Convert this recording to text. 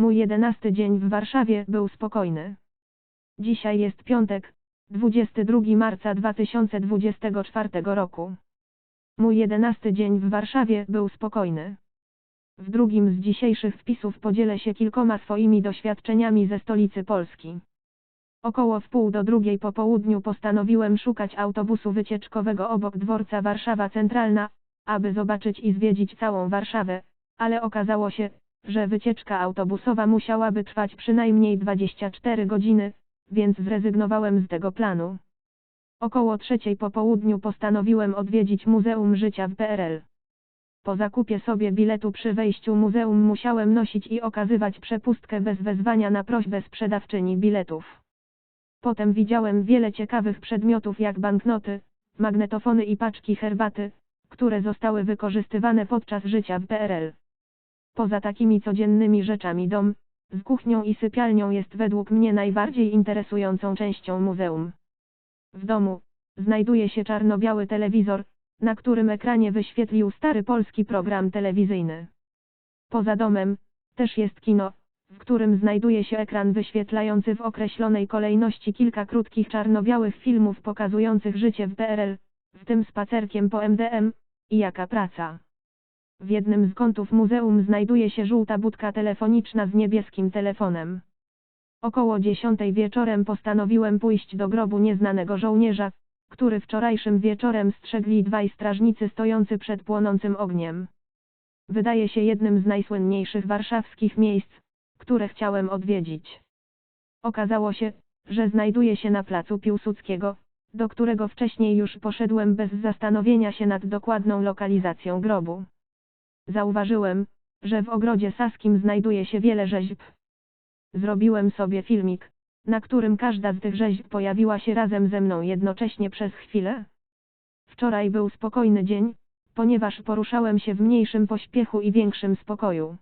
Mój jedenasty dzień w Warszawie był spokojny. Dzisiaj jest piątek, 22 marca 2024 roku. Mój jedenasty dzień w Warszawie był spokojny. W drugim z dzisiejszych wpisów podzielę się kilkoma swoimi doświadczeniami ze stolicy Polski. Około wpół do drugiej po południu postanowiłem szukać autobusu wycieczkowego obok dworca Warszawa Centralna, aby zobaczyć i zwiedzić całą Warszawę, ale okazało się, że wycieczka autobusowa musiałaby trwać przynajmniej 24 godziny, więc zrezygnowałem z tego planu. Około trzeciej po południu postanowiłem odwiedzić Muzeum Życia w PRL. Po zakupie sobie biletu przy wejściu muzeum musiałem nosić i okazywać przepustkę bez wezwania na prośbę sprzedawczyni biletów. Potem widziałem wiele ciekawych przedmiotów jak banknoty, magnetofony i paczki herbaty, które zostały wykorzystywane podczas życia w PRL. Poza takimi codziennymi rzeczami dom, z kuchnią i sypialnią jest według mnie najbardziej interesującą częścią muzeum. W domu, znajduje się czarno-biały telewizor, na którym ekranie wyświetlił stary polski program telewizyjny. Poza domem, też jest kino, w którym znajduje się ekran wyświetlający w określonej kolejności kilka krótkich czarno-białych filmów pokazujących życie w PRL, w tym spacerkiem po MDM, i jaka praca. W jednym z kątów muzeum znajduje się żółta budka telefoniczna z niebieskim telefonem. Około dziesiątej wieczorem postanowiłem pójść do grobu nieznanego żołnierza, który wczorajszym wieczorem strzegli dwaj strażnicy stojący przed płonącym ogniem. Wydaje się jednym z najsłynniejszych warszawskich miejsc, które chciałem odwiedzić. Okazało się, że znajduje się na placu Piłsudskiego, do którego wcześniej już poszedłem bez zastanowienia się nad dokładną lokalizacją grobu. Zauważyłem, że w ogrodzie saskim znajduje się wiele rzeźb. Zrobiłem sobie filmik, na którym każda z tych rzeźb pojawiła się razem ze mną jednocześnie przez chwilę. Wczoraj był spokojny dzień, ponieważ poruszałem się w mniejszym pośpiechu i większym spokoju.